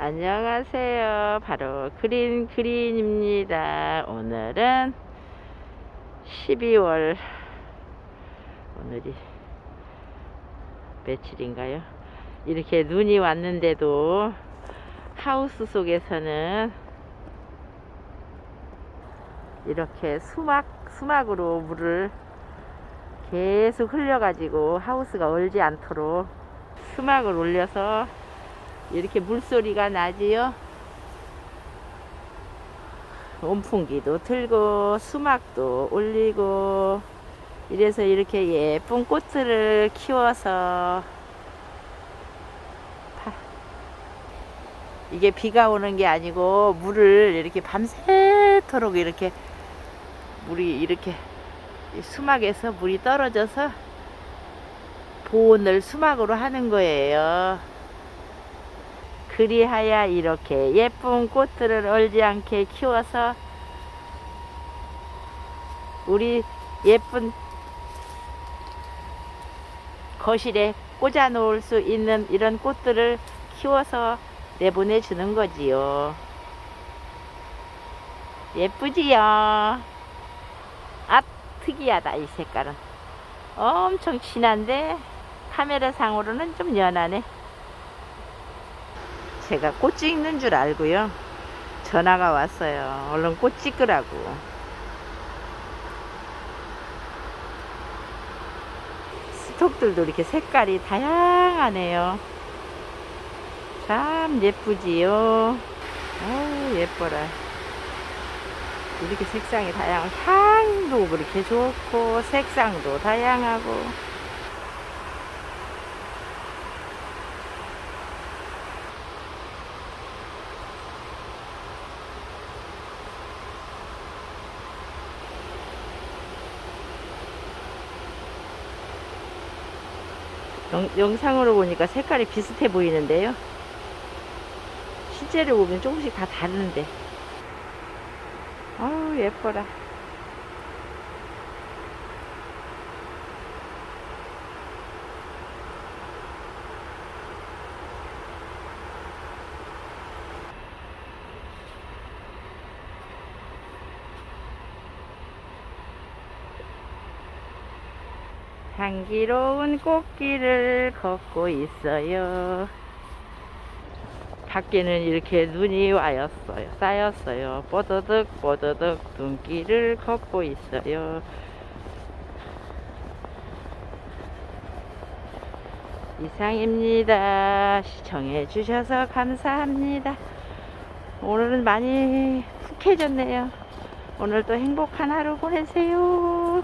안녕하세요. 바로 그린 그린입니다. 오늘은 12월 오늘이 며칠인가요? 이렇게 눈이 왔는데도 하우스 속에서는 이렇게 수막 수막으로 물을 계속 흘려가지고 하우스가 얼지 않도록 수막을 올려서 이렇게 물소리가 나지요. 온풍기도 틀고 수막도 올리고 이래서 이렇게 예쁜 꽃들을 키워서 파- 이게 비가 오는 게 아니고 물을 이렇게 밤새도록 이렇게 물이 이렇게 이 수막에서 물이 떨어져서 보온을 수막으로 하는 거예요. 그리하여 이렇게 예쁜 꽃들을 얼지 않게 키워서 우리 예쁜 거실에 꽂아 놓을 수 있는 이런 꽃들을 키워서 내보내 주는 거지요. 예쁘지요? 아, 특이하다, 이 색깔은. 엄청 진한데, 카메라 상으로는 좀 연하네. 제가 꽃 찍는 줄 알고요. 전화가 왔어요. 얼른 꽃 찍으라고. 스톡들도 이렇게 색깔이 다양하네요. 참 예쁘지요. 아 예뻐라. 이렇게 색상이 다양하고 향도 그렇게 좋고 색상도 다양하고 영, 영상으로 보니까 색깔이 비슷해 보이는데요. 실제로 보면 조금씩 다 다른데. 아우, 예뻐라. 향기로운 꽃길을 걷고 있어요. 밖에는 이렇게 눈이 와였어요. 쌓였어요. 뽀드득 뽀드득 눈길을 걷고 있어요. 이상입니다. 시청해 주셔서 감사합니다. 오늘은 많이 푹해졌네요. 오늘도 행복한 하루 보내세요.